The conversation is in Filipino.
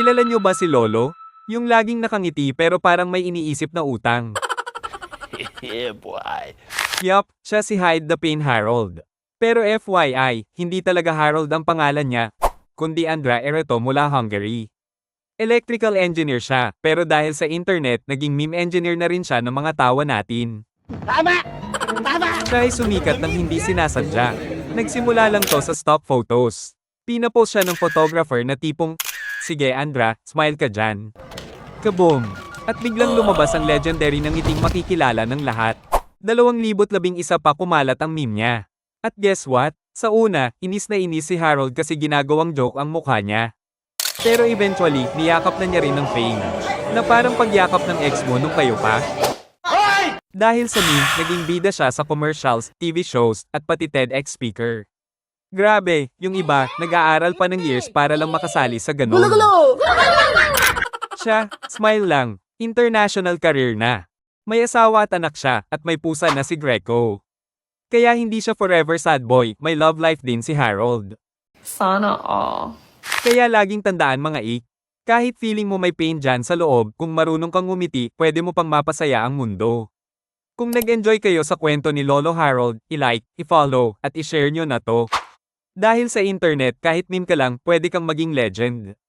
Kilala niyo ba si Lolo? Yung laging nakangiti pero parang may iniisip na utang. yeah, boy. Yup, siya si Hyde the Pain Harold. Pero FYI, hindi talaga Harold ang pangalan niya, kundi Andra Ereto mula Hungary. Electrical engineer siya, pero dahil sa internet, naging meme engineer na rin siya ng mga tawa natin. Tama! Tama! Siya ay sumikat ng hindi sinasadya. Nagsimula lang to sa stock photos. Pinapost siya ng photographer na tipong, Sige Andra, smile ka dyan. Kaboom! At biglang lumabas ang legendary ng ngiting makikilala ng lahat. 2011 pa kumalat ang meme niya. At guess what? Sa una, inis na inis si Harold kasi ginagawang joke ang mukha niya. Pero eventually, niyakap na niya rin ng fame. Na parang pagyakap ng ex mo nung kayo pa. Dahil sa meme, naging bida siya sa commercials, TV shows, at pati TEDx speaker. Grabe, yung iba, nag-aaral pa ng years para lang makasali sa ganun. Siya, smile lang, international career na. May asawa at anak siya, at may pusa na si Greco. Kaya hindi siya forever sad boy, may love life din si Harold. Sana all. Kaya laging tandaan mga ik, kahit feeling mo may pain dyan sa loob, kung marunong kang ngumiti, pwede mo pang mapasaya ang mundo. Kung nag-enjoy kayo sa kwento ni Lolo Harold, i-like, i-follow, at i-share nyo na to. Dahil sa internet, kahit meme ka lang, pwede kang maging legend.